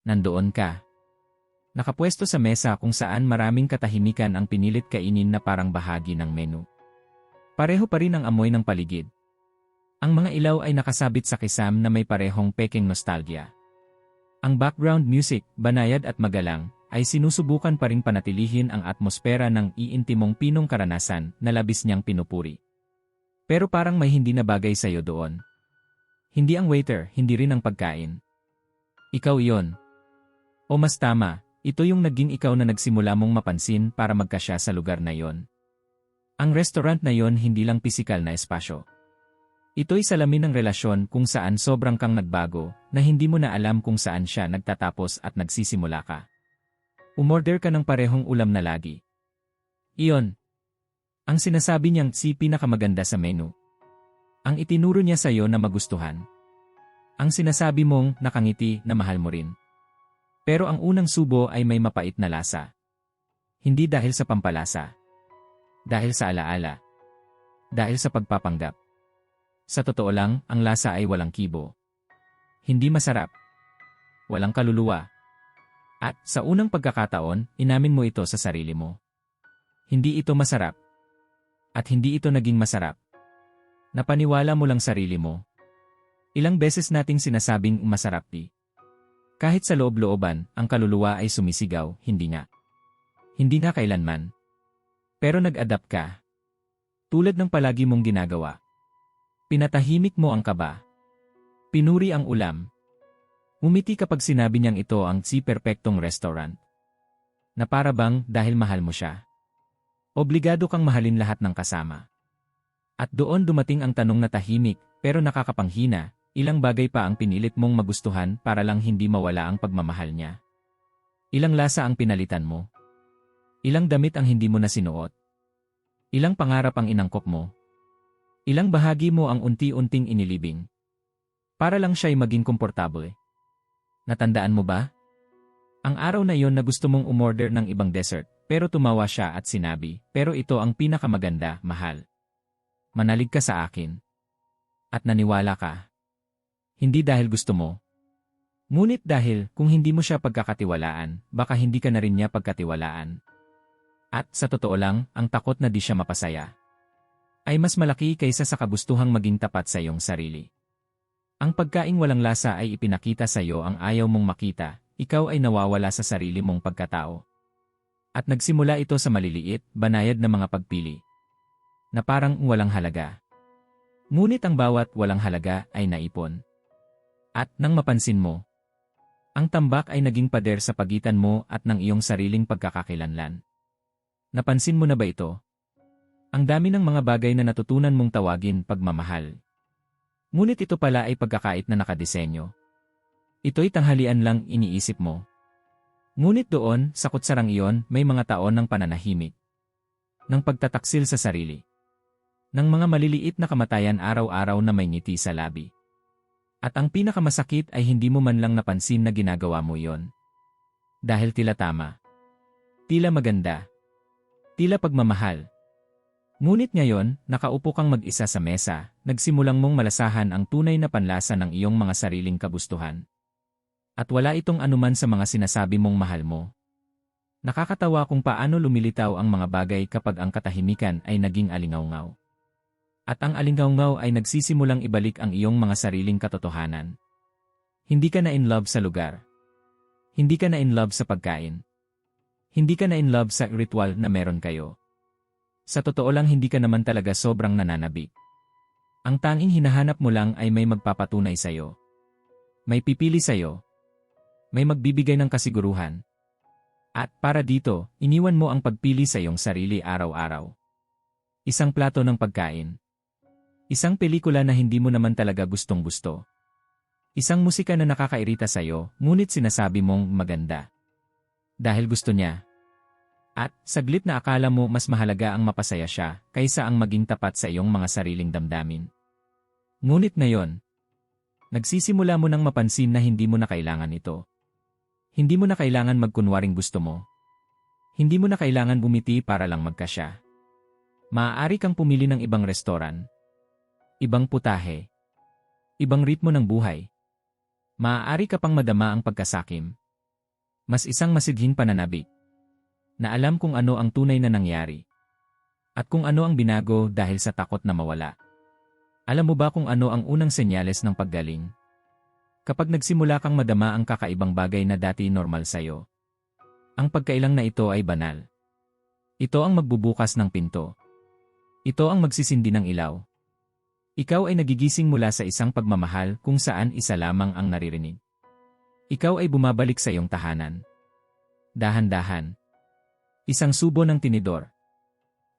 Nandoon ka. Nakapwesto sa mesa kung saan maraming katahimikan ang pinilit kainin na parang bahagi ng menu. Pareho pa rin ang amoy ng paligid. Ang mga ilaw ay nakasabit sa kisam na may parehong peking nostalgia. Ang background music, banayad at magalang, ay sinusubukan pa rin panatilihin ang atmosfera ng iintimong pinong karanasan na labis niyang pinupuri. Pero parang may hindi na bagay sa'yo doon. Hindi ang waiter, hindi rin ang pagkain. Ikaw iyon. O mas tama, ito yung naging ikaw na nagsimula mong mapansin para magkasya sa lugar na yon. Ang restaurant na yon hindi lang pisikal na espasyo. Ito'y salamin ng relasyon kung saan sobrang kang nagbago na hindi mo na alam kung saan siya nagtatapos at nagsisimula ka. Umorder ka ng parehong ulam na lagi. Iyon. Ang sinasabi niyang si pinakamaganda sa menu. Ang itinuro niya sa iyo na magustuhan. Ang sinasabi mong nakangiti na mahal mo rin. Pero ang unang subo ay may mapait na lasa. Hindi dahil sa pampalasa. Dahil sa alaala. Dahil sa pagpapanggap. Sa totoo lang, ang lasa ay walang kibo. Hindi masarap. Walang kaluluwa. At sa unang pagkakataon, inamin mo ito sa sarili mo. Hindi ito masarap. At hindi ito naging masarap. Napaniwala mo lang sarili mo. Ilang beses nating sinasabing masarap di. Kahit sa loob-looban, ang kaluluwa ay sumisigaw, hindi nga. Hindi nga kailanman. Pero nag-adapt ka. Tulad ng palagi mong ginagawa. Pinatahimik mo ang kaba. Pinuri ang ulam, Umiti kapag sinabi niyang ito ang si perpektong restaurant. Na para bang dahil mahal mo siya. Obligado kang mahalin lahat ng kasama. At doon dumating ang tanong na tahimik, pero nakakapanghina, ilang bagay pa ang pinilit mong magustuhan para lang hindi mawala ang pagmamahal niya. Ilang lasa ang pinalitan mo. Ilang damit ang hindi mo na sinuot. Ilang pangarap ang inangkop mo. Ilang bahagi mo ang unti-unting inilibing. Para lang siya'y maging komportable. Natandaan mo ba? Ang araw na yon na gusto mong umorder ng ibang dessert, pero tumawa siya at sinabi, pero ito ang pinakamaganda, mahal. Manalig ka sa akin. At naniwala ka. Hindi dahil gusto mo. Ngunit dahil kung hindi mo siya pagkakatiwalaan, baka hindi ka na rin niya pagkatiwalaan. At sa totoo lang, ang takot na di siya mapasaya ay mas malaki kaysa sa kagustuhang maging tapat sa iyong sarili. Ang pagkaing walang lasa ay ipinakita sa iyo ang ayaw mong makita, ikaw ay nawawala sa sarili mong pagkatao. At nagsimula ito sa maliliit, banayad na mga pagpili. Na parang walang halaga. Ngunit ang bawat walang halaga ay naipon. At nang mapansin mo, ang tambak ay naging pader sa pagitan mo at ng iyong sariling pagkakakilanlan. Napansin mo na ba ito? Ang dami ng mga bagay na natutunan mong tawagin pagmamahal, Ngunit ito pala ay pagkakait na nakadesenyo. Ito'y tanghalian lang iniisip mo. Ngunit doon, sa kutsarang iyon, may mga taon ng pananahimik. Ng pagtataksil sa sarili. Ng mga maliliit na kamatayan araw-araw na may ngiti sa labi. At ang pinakamasakit ay hindi mo man lang napansin na ginagawa mo iyon. Dahil tila tama. Tila maganda. Tila pagmamahal. Ngunit ngayon, nakaupo kang mag-isa sa mesa, nagsimulang mong malasahan ang tunay na panlasa ng iyong mga sariling kagustuhan. At wala itong anuman sa mga sinasabi mong mahal mo. Nakakatawa kung paano lumilitaw ang mga bagay kapag ang katahimikan ay naging alingawngaw. At ang alingawngaw ay nagsisimulang ibalik ang iyong mga sariling katotohanan. Hindi ka na in love sa lugar. Hindi ka na in love sa pagkain. Hindi ka na in love sa ritual na meron kayo. Sa totoo lang hindi ka naman talaga sobrang nananabik. Ang tanging hinahanap mo lang ay may magpapatunay sa'yo. May pipili sa'yo. May magbibigay ng kasiguruhan. At para dito, iniwan mo ang pagpili sa iyong sarili araw-araw. Isang plato ng pagkain. Isang pelikula na hindi mo naman talaga gustong gusto. Isang musika na nakakairita sa'yo, ngunit sinasabi mong maganda. Dahil gusto niya, at, saglit na akala mo mas mahalaga ang mapasaya siya, kaysa ang maging tapat sa iyong mga sariling damdamin. Ngunit ngayon, nagsisimula mo nang mapansin na hindi mo na kailangan ito. Hindi mo na kailangan magkunwaring gusto mo. Hindi mo na kailangan bumiti para lang magkasya. Maaari kang pumili ng ibang restoran. Ibang putahe. Ibang ritmo ng buhay. Maaari ka pang madama ang pagkasakim. Mas isang masidhing pananabik. Na alam kung ano ang tunay na nangyari. At kung ano ang binago dahil sa takot na mawala. Alam mo ba kung ano ang unang senyales ng paggaling? Kapag nagsimula kang madama ang kakaibang bagay na dati normal sa'yo. Ang pagkailang na ito ay banal. Ito ang magbubukas ng pinto. Ito ang magsisindi ng ilaw. Ikaw ay nagigising mula sa isang pagmamahal kung saan isa lamang ang naririnig. Ikaw ay bumabalik sa iyong tahanan. Dahan-dahan. Isang subo ng tinidor.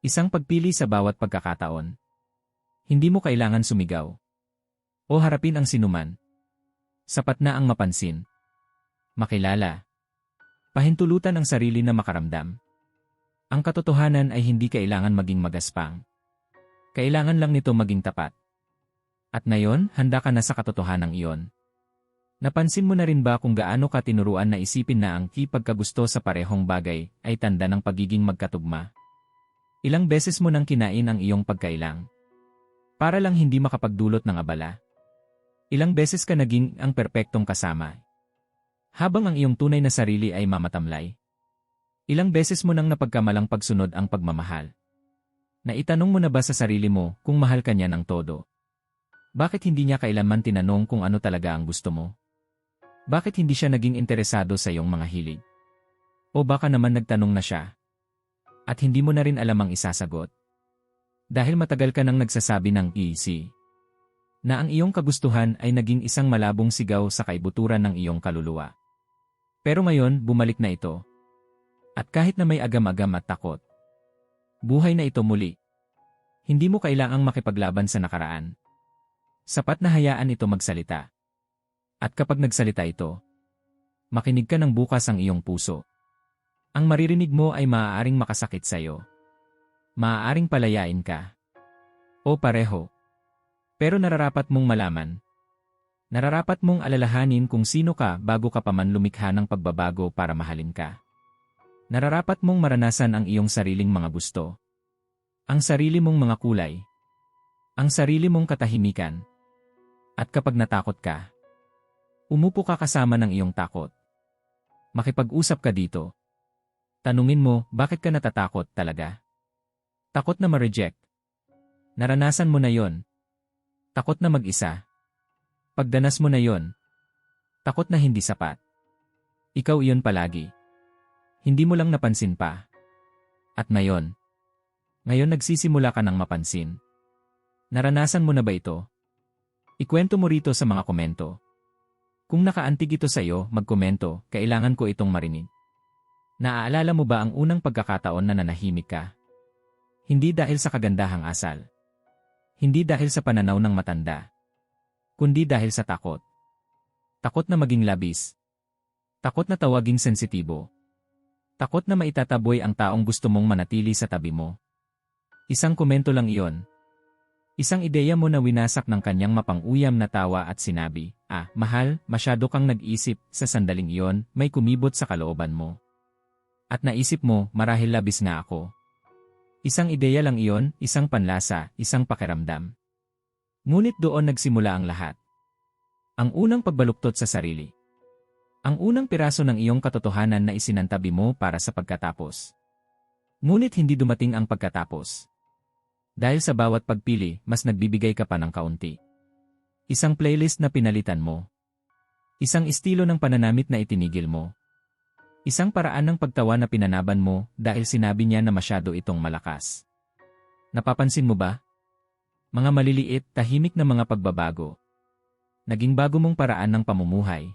Isang pagpili sa bawat pagkakataon. Hindi mo kailangan sumigaw. O harapin ang sinuman. Sapat na ang mapansin. Makilala. Pahintulutan ang sarili na makaramdam. Ang katotohanan ay hindi kailangan maging magaspang. Kailangan lang nito maging tapat. At ngayon, handa ka na sa katotohanan iyon. Napansin mo na rin ba kung gaano ka tinuruan na isipin na ang kipagkagusto sa parehong bagay ay tanda ng pagiging magkatugma? Ilang beses mo nang kinain ang iyong pagkailang? Para lang hindi makapagdulot ng abala. Ilang beses ka naging ang perpektong kasama. Habang ang iyong tunay na sarili ay mamatamlay. Ilang beses mo nang napagkamalang pagsunod ang pagmamahal. Naitanong mo na ba sa sarili mo kung mahal ka niya ng todo? Bakit hindi niya kailanman tinanong kung ano talaga ang gusto mo? Bakit hindi siya naging interesado sa iyong mga hilig? O baka naman nagtanong na siya? At hindi mo na rin alam ang isasagot? Dahil matagal ka nang nagsasabi ng easy na ang iyong kagustuhan ay naging isang malabong sigaw sa kaibuturan ng iyong kaluluwa. Pero ngayon, bumalik na ito. At kahit na may agam-agam at takot, buhay na ito muli. Hindi mo kailangang makipaglaban sa nakaraan. Sapat na hayaan ito magsalita. At kapag nagsalita ito, makinig ka ng bukas ang iyong puso. Ang maririnig mo ay maaaring makasakit sa iyo. Maaaring palayain ka. O pareho. Pero nararapat mong malaman. Nararapat mong alalahanin kung sino ka bago ka pa man lumikha ng pagbabago para mahalin ka. Nararapat mong maranasan ang iyong sariling mga gusto. Ang sarili mong mga kulay. Ang sarili mong katahimikan. At kapag natakot ka, umupo ka kasama ng iyong takot. Makipag-usap ka dito. Tanungin mo, bakit ka natatakot talaga? Takot na ma-reject. Naranasan mo na yon. Takot na mag-isa. Pagdanas mo na yon. Takot na hindi sapat. Ikaw iyon palagi. Hindi mo lang napansin pa. At ngayon, ngayon nagsisimula ka ng mapansin. Naranasan mo na ba ito? Ikwento mo rito sa mga komento. Kung nakaantig ito sa iyo, magkomento, kailangan ko itong marinig. Naaalala mo ba ang unang pagkakataon na nanahimik ka? Hindi dahil sa kagandahang asal. Hindi dahil sa pananaw ng matanda. Kundi dahil sa takot. Takot na maging labis. Takot na tawaging sensitibo. Takot na maitataboy ang taong gusto mong manatili sa tabi mo. Isang komento lang iyon. Isang ideya mo na winasak ng kanyang mapang-uyam na tawa at sinabi, Ah, mahal, masyado kang nag-isip, sa sandaling iyon, may kumibot sa kalooban mo. At naisip mo, marahil labis nga ako. Isang ideya lang iyon, isang panlasa, isang pakiramdam. Ngunit doon nagsimula ang lahat. Ang unang pagbaluktot sa sarili. Ang unang piraso ng iyong katotohanan na isinantabi mo para sa pagkatapos. Ngunit hindi dumating ang pagkatapos. Dahil sa bawat pagpili, mas nagbibigay ka pa ng kaunti. Isang playlist na pinalitan mo. Isang estilo ng pananamit na itinigil mo. Isang paraan ng pagtawa na pinanaban mo dahil sinabi niya na masyado itong malakas. Napapansin mo ba? Mga maliliit, tahimik na mga pagbabago. Naging bago mong paraan ng pamumuhay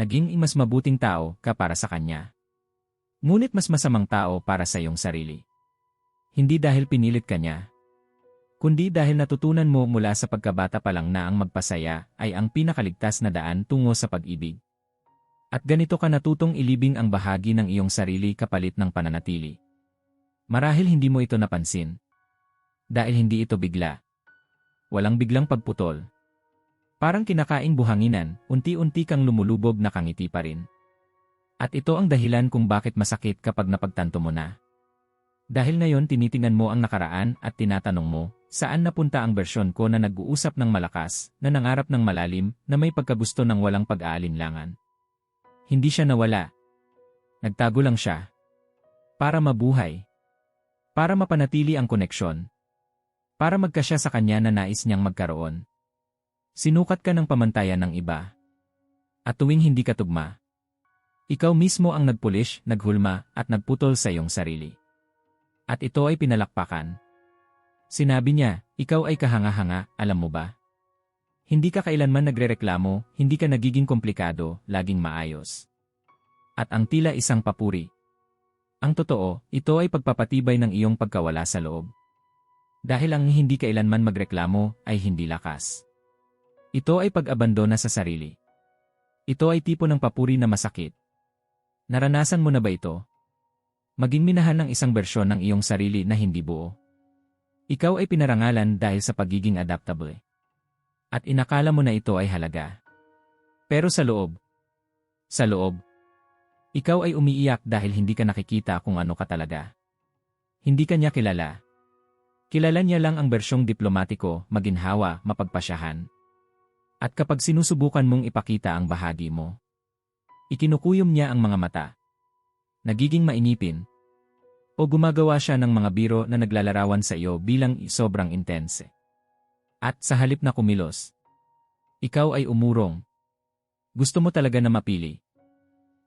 naging mas mabuting tao ka para sa kanya. Ngunit mas masamang tao para sa iyong sarili. Hindi dahil pinilit ka niya, kundi dahil natutunan mo mula sa pagkabata pa lang na ang magpasaya ay ang pinakaligtas na daan tungo sa pag-ibig. At ganito ka natutong ilibing ang bahagi ng iyong sarili kapalit ng pananatili. Marahil hindi mo ito napansin. Dahil hindi ito bigla. Walang biglang pagputol. Parang kinakaing buhanginan, unti-unti kang lumulubog na kangiti pa rin. At ito ang dahilan kung bakit masakit kapag napagtanto mo na. Dahil ngayon tinitingnan mo ang nakaraan at tinatanong mo, saan napunta ang bersyon ko na nag-uusap ng malakas, na nangarap ng malalim, na may pagkagusto ng walang pag-aalinlangan. Hindi siya nawala. Nagtago lang siya. Para mabuhay. Para mapanatili ang koneksyon. Para magkasya sa kanya na nais niyang magkaroon. Sinukat ka ng pamantayan ng iba. At tuwing hindi ka tugma, ikaw mismo ang nagpulish, naghulma, at nagputol sa iyong sarili. At ito ay pinalakpakan. Sinabi niya, ikaw ay kahanga-hanga, alam mo ba? Hindi ka kailanman nagrereklamo, hindi ka nagiging komplikado, laging maayos. At ang tila isang papuri. Ang totoo, ito ay pagpapatibay ng iyong pagkawala sa loob. Dahil ang hindi kailanman magreklamo ay hindi lakas. Ito ay pag-abandona sa sarili. Ito ay tipo ng papuri na masakit. Naranasan mo na ba ito? Maging minahal ng isang bersyon ng iyong sarili na hindi buo. Ikaw ay pinarangalan dahil sa pagiging adaptable. At inakala mo na ito ay halaga. Pero sa loob, sa loob, ikaw ay umiiyak dahil hindi ka nakikita kung ano ka talaga. Hindi ka niya kilala. Kilala niya lang ang bersyong diplomatiko, maginhawa, mapagpasyahan. At kapag sinusubukan mong ipakita ang bahagi mo, ikinukuyom niya ang mga mata. Nagiging mainipin, o gumagawa siya ng mga biro na naglalarawan sa iyo bilang sobrang intense. At sa halip na kumilos, ikaw ay umurong. Gusto mo talaga na mapili.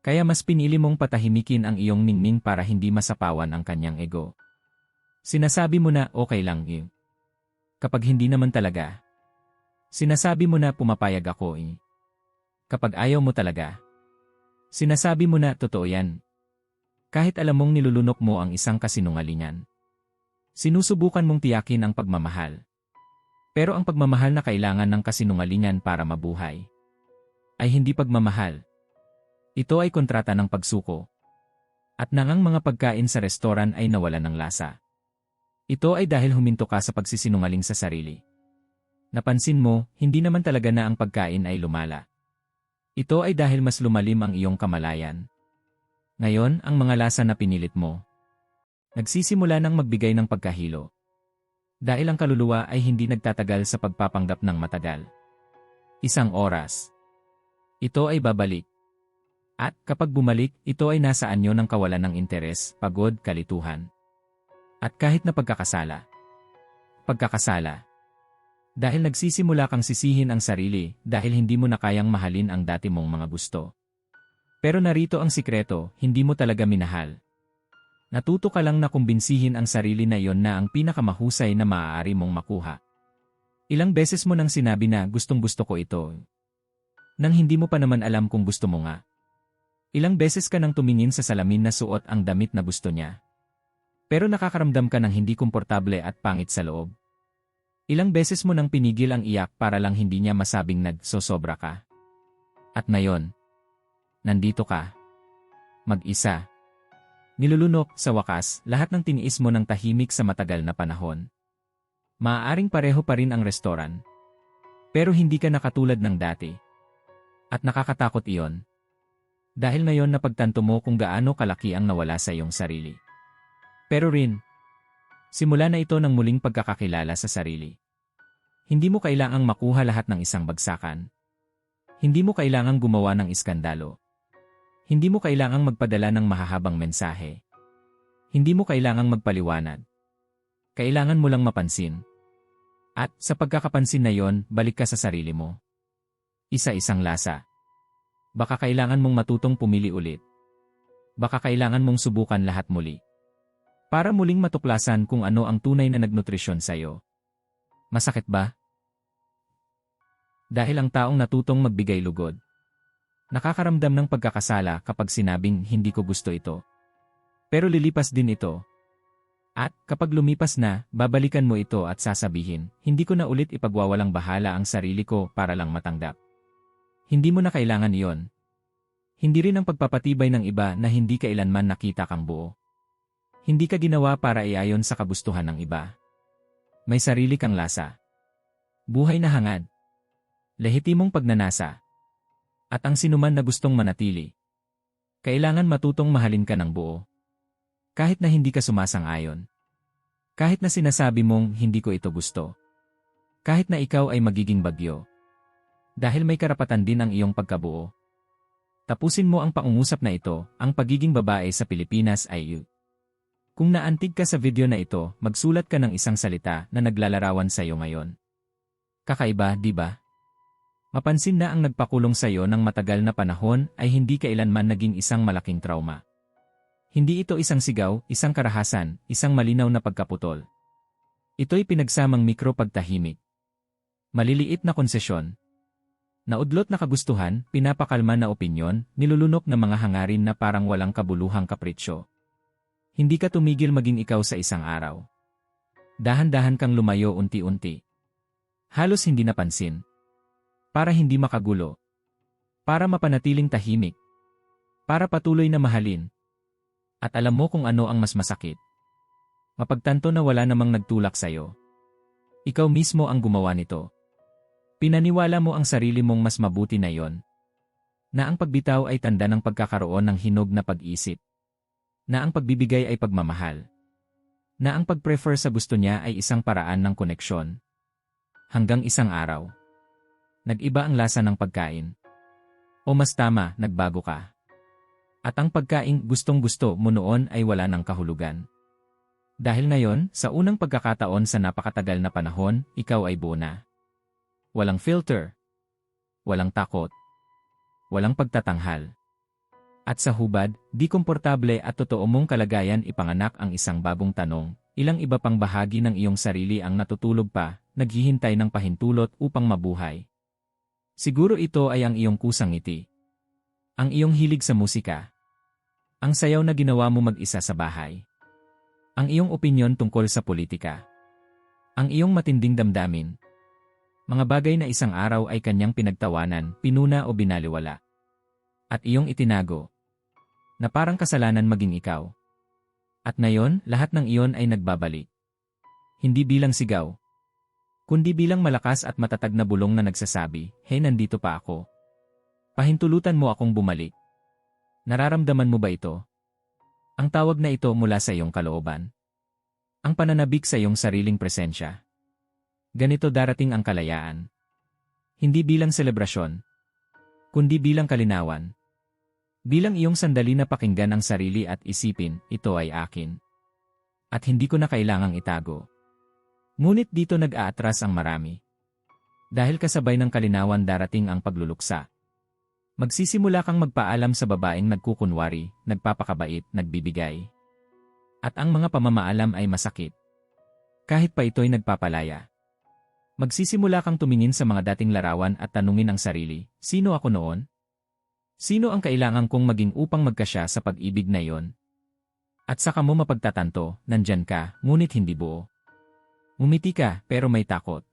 Kaya mas pinili mong patahimikin ang iyong ningning para hindi masapawan ang kanyang ego. Sinasabi mo na okay lang yun. Kapag hindi naman talaga. Sinasabi mo na pumapayag ako eh. Kapag ayaw mo talaga. Sinasabi mo na totoo yan, kahit alam mong nilulunok mo ang isang kasinungalingan. Sinusubukan mong tiyakin ang pagmamahal. Pero ang pagmamahal na kailangan ng kasinungalingan para mabuhay ay hindi pagmamahal. Ito ay kontrata ng pagsuko. At nangang mga pagkain sa restoran ay nawala ng lasa. Ito ay dahil huminto ka sa pagsisinungaling sa sarili. Napansin mo, hindi naman talaga na ang pagkain ay lumala. Ito ay dahil mas lumalim ang iyong kamalayan. Ngayon, ang mga lasa na pinilit mo. Nagsisimula ng magbigay ng pagkahilo. Dahil ang kaluluwa ay hindi nagtatagal sa pagpapanggap ng matagal. Isang oras. Ito ay babalik. At kapag bumalik, ito ay nasa anyo ng kawalan ng interes, pagod, kalituhan. At kahit na pagkakasala. Pagkakasala. Dahil nagsisimula kang sisihin ang sarili dahil hindi mo na kayang mahalin ang dati mong mga gusto. Pero narito ang sikreto, hindi mo talaga minahal. Natuto ka lang na kumbinsihin ang sarili na iyon na ang pinakamahusay na maaari mong makuha. Ilang beses mo nang sinabi na gustong gusto ko ito. Nang hindi mo pa naman alam kung gusto mo nga. Ilang beses ka nang tumingin sa salamin na suot ang damit na gusto niya. Pero nakakaramdam ka ng hindi komportable at pangit sa loob. Ilang beses mo nang pinigil ang iyak para lang hindi niya masabing nagsosobra ka. At ngayon, nandito ka. Mag-isa. Nilulunok, sa wakas, lahat ng tiniis mo ng tahimik sa matagal na panahon. Maaaring pareho pa rin ang restoran. Pero hindi ka nakatulad ng dati. At nakakatakot iyon. Dahil ngayon napagtanto mo kung gaano kalaki ang nawala sa iyong sarili. Pero rin, simula na ito ng muling pagkakakilala sa sarili. Hindi mo kailangang makuha lahat ng isang bagsakan. Hindi mo kailangang gumawa ng iskandalo. Hindi mo kailangang magpadala ng mahahabang mensahe. Hindi mo kailangang magpaliwanag. Kailangan mo lang mapansin. At sa pagkakapansin na yon, balik ka sa sarili mo. Isa-isang lasa. Baka kailangan mong matutong pumili ulit. Baka kailangan mong subukan lahat muli. Para muling matuklasan kung ano ang tunay na nagnutrisyon sa'yo. Masakit ba? Dahil ang taong natutong magbigay lugod, Nakakaramdam ng pagkakasala kapag sinabing hindi ko gusto ito. Pero lilipas din ito. At kapag lumipas na, babalikan mo ito at sasabihin, hindi ko na ulit ipagwawalang bahala ang sarili ko para lang matanggap. Hindi mo na kailangan iyon. Hindi rin ang pagpapatibay ng iba na hindi kailanman nakita kang buo. Hindi ka ginawa para iayon sa kagustuhan ng iba. May sarili kang lasa. Buhay na hangad. Lehitimong pagnanasa at ang sinuman na gustong manatili. Kailangan matutong mahalin ka ng buo. Kahit na hindi ka sumasang-ayon. Kahit na sinasabi mong hindi ko ito gusto. Kahit na ikaw ay magiging bagyo. Dahil may karapatan din ang iyong pagkabuo. Tapusin mo ang pangungusap na ito, ang pagiging babae sa Pilipinas ay you. Kung naantig ka sa video na ito, magsulat ka ng isang salita na naglalarawan sa iyo ngayon. Kakaiba, di ba? Mapansin na ang nagpakulong sa iyo ng matagal na panahon ay hindi kailanman naging isang malaking trauma. Hindi ito isang sigaw, isang karahasan, isang malinaw na pagkaputol. Ito'y pinagsamang mikro pagtahimik. Maliliit na konsesyon. Naudlot na kagustuhan, pinapakalma na opinyon, nilulunok na mga hangarin na parang walang kabuluhang kapritsyo. Hindi ka tumigil maging ikaw sa isang araw. Dahan-dahan kang lumayo unti-unti. Halos hindi napansin. Para hindi makagulo. Para mapanatiling tahimik. Para patuloy na mahalin. At alam mo kung ano ang mas masakit. Mapagtanto na wala namang nagtulak sa'yo. Ikaw mismo ang gumawa nito. Pinaniwala mo ang sarili mong mas mabuti na yon. Na ang pagbitaw ay tanda ng pagkakaroon ng hinog na pag-isip. Na ang pagbibigay ay pagmamahal. Na ang pag-prefer sa gusto niya ay isang paraan ng koneksyon. Hanggang isang araw. Nag-iba ang lasa ng pagkain. O mas tama, nagbago ka. At ang pagkain gustong-gusto mo noon ay wala ng kahulugan. Dahil ngayon, sa unang pagkakataon sa napakatagal na panahon, ikaw ay buo na. Walang filter. Walang takot. Walang pagtatanghal. At sa hubad, di komportable at totoo mong kalagayan ipanganak ang isang bagong tanong, ilang iba pang bahagi ng iyong sarili ang natutulog pa, naghihintay ng pahintulot upang mabuhay. Siguro ito ay ang iyong kusang ngiti. Ang iyong hilig sa musika. Ang sayaw na ginawa mo mag-isa sa bahay. Ang iyong opinyon tungkol sa politika. Ang iyong matinding damdamin. Mga bagay na isang araw ay kanyang pinagtawanan, pinuna o binaliwala. At iyong itinago. Na parang kasalanan maging ikaw. At ngayon, lahat ng iyon ay nagbabalik. Hindi bilang sigaw, kundi bilang malakas at matatag na bulong na nagsasabi, Hey nandito pa ako. Pahintulutan mo akong bumalik. Nararamdaman mo ba ito? Ang tawag na ito mula sa iyong kalooban. Ang pananabik sa iyong sariling presensya. Ganito darating ang kalayaan. Hindi bilang selebrasyon, kundi bilang kalinawan. Bilang iyong sandali na pakinggan ang sarili at isipin, ito ay akin. At hindi ko na kailangang itago. Ngunit dito nag-aatras ang marami. Dahil kasabay ng kalinawan darating ang pagluluksa. Magsisimula kang magpaalam sa babaeng nagkukunwari, nagpapakabait, nagbibigay. At ang mga pamamaalam ay masakit. Kahit pa ito'y nagpapalaya. Magsisimula kang tumingin sa mga dating larawan at tanungin ang sarili, sino ako noon? Sino ang kailangan kong maging upang magkasya sa pag-ibig na iyon? At saka mo mapagtatanto, nandyan ka, ngunit hindi buo. Umiti ka, pero may takot.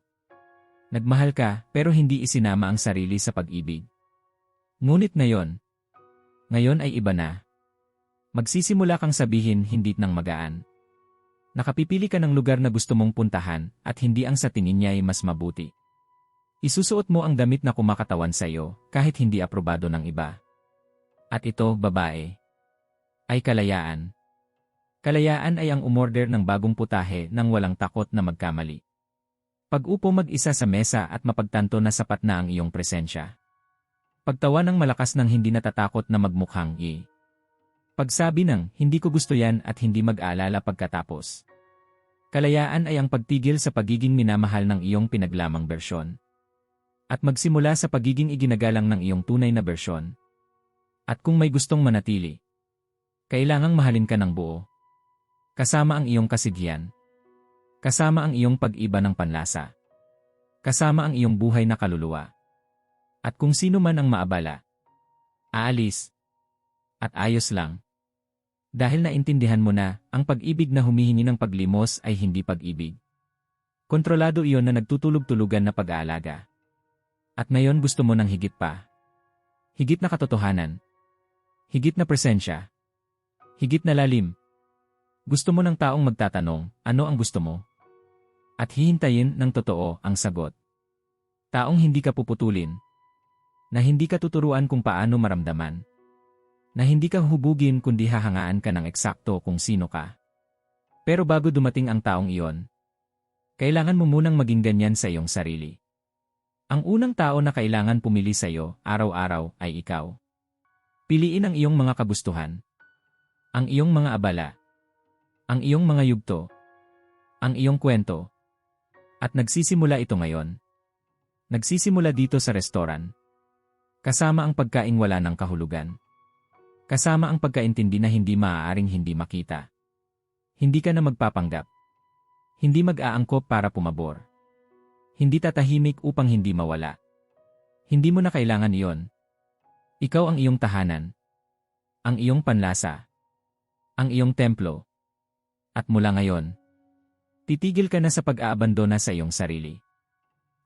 Nagmahal ka, pero hindi isinama ang sarili sa pag-ibig. Ngunit ngayon, ngayon ay iba na. Magsisimula kang sabihin hindi nang magaan. Nakapipili ka ng lugar na gusto mong puntahan at hindi ang sa tingin niya ay mas mabuti. Isusuot mo ang damit na kumakatawan sa iyo kahit hindi aprobado ng iba. At ito, babae, ay kalayaan. Kalayaan ay ang umorder ng bagong putahe nang walang takot na magkamali. Pag-upo mag-isa sa mesa at mapagtanto na sapat na ang iyong presensya. Pagtawa ng malakas ng hindi natatakot na magmukhang i. Pagsabi ng, hindi ko gusto yan at hindi mag-aalala pagkatapos. Kalayaan ay ang pagtigil sa pagiging minamahal ng iyong pinaglamang bersyon. At magsimula sa pagiging iginagalang ng iyong tunay na bersyon. At kung may gustong manatili, kailangang mahalin ka ng buo. Kasama ang iyong kasigyan. Kasama ang iyong pag-iba ng panlasa. Kasama ang iyong buhay na kaluluwa. At kung sino man ang maabala, aalis. At ayos lang. Dahil naintindihan mo na, ang pag-ibig na humihingi ng paglimos ay hindi pag-ibig. Kontrolado iyon na nagtutulog-tulugan na pag-aalaga. At ngayon gusto mo ng higit pa. Higit na katotohanan. Higit na presensya. Higit na lalim. Gusto mo ng taong magtatanong, ano ang gusto mo? At hihintayin ng totoo ang sagot. Taong hindi ka puputulin. Na hindi ka tuturuan kung paano maramdaman. Na hindi ka hubugin kundi hahangaan ka ng eksakto kung sino ka. Pero bago dumating ang taong iyon, kailangan mo munang maging ganyan sa iyong sarili. Ang unang tao na kailangan pumili sa iyo, araw-araw, ay ikaw. Piliin ang iyong mga kagustuhan. Ang iyong mga abala. Ang iyong mga yugto. Ang iyong kwento. At nagsisimula ito ngayon. Nagsisimula dito sa restoran. Kasama ang pagkaing wala ng kahulugan. Kasama ang pagkaintindi na hindi maaaring hindi makita. Hindi ka na magpapanggap. Hindi mag-aangkop para pumabor. Hindi tatahimik upang hindi mawala. Hindi mo na kailangan iyon. Ikaw ang iyong tahanan. Ang iyong panlasa. Ang iyong templo. At mula ngayon, titigil ka na sa pag-aabandona sa iyong sarili.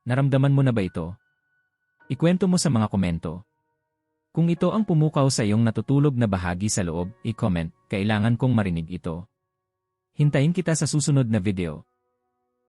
Naramdaman mo na ba ito? Ikwento mo sa mga komento. Kung ito ang pumukaw sa iyong natutulog na bahagi sa loob, i-comment, kailangan kong marinig ito. Hintayin kita sa susunod na video.